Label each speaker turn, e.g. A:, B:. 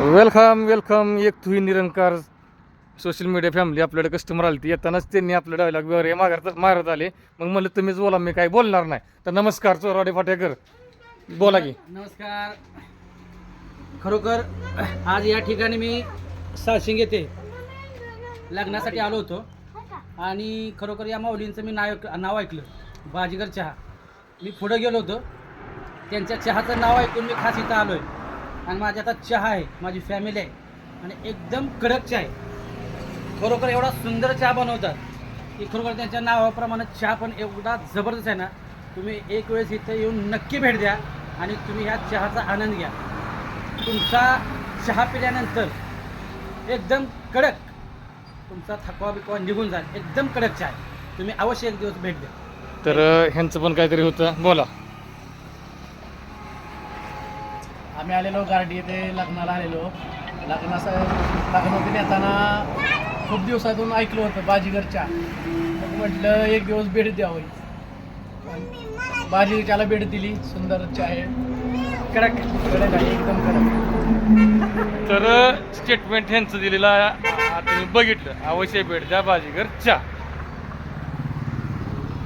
A: Welcome welcome एक तुही Nirankar social media family आपल्याकडे कस्टमर आली ती येतानाच त्यांनी आपलं डायलॉग वगैरे मारत मारत आले. मग म्हणलं तुम्हीच बोला मी काही बोलणार नाही. तर नमस्कार चोरवाडे फाटेकर. बोला की.
B: नमस्कार. खरोखर आज या ठिकाणी मी साशिंग येथे लग्नासाठी आलो होतो. आणि खरोखर या माऊलींचं मी नाव ऐक- नाव ऐकलं. बाजीगर चहा. मी पुढं गेलो होतो. त्यांच्या चहाचं नाव ऐकून मी खास इथं आलो आहे आणि माझ्या आता चहा आहे माझी फॅमिली आहे. आणि एकदम कडक चहा आहे. खरोखर एवढा सुंदर चहा बनवतात की खरोखर त्यांच्या नावाप्रमाणे चहा पण एवढा जबरदस्त आहे ना तुम्ही एक वेळेस इथं येऊन नक्की भेट द्या आणि तुम्ही ह्या चहाचा आनंद घ्या. तुमचा चहा पिल्यानंतर एकदम कडक तुमचा थकवा बिकवा निघून जाईल. एकदम कडक चहा आहे. तुम्ही अवश्य एक दिवस भेट द्या.
A: तर ह्यांचं पण काहीतरी होतं. बोला.
C: आम्ही आलेलो गार्डी येथे लग्नाला आलेलो. लग्नास लग्नातून येताना खूप दिवसातून ऐकलं होतं बाजीगरच्या. मग म्हटलं एक दिवस भेट द्यावी. बाजीगरच्याला भेट दिली सुंदर चहा आहे. कडक. कडक आहे एकदम कडक.
A: तर स्टेटमेंट ह्यांचं दिलेलं तुम्ही बघितलं अवश्य भेट द्या बाजीगरच्या.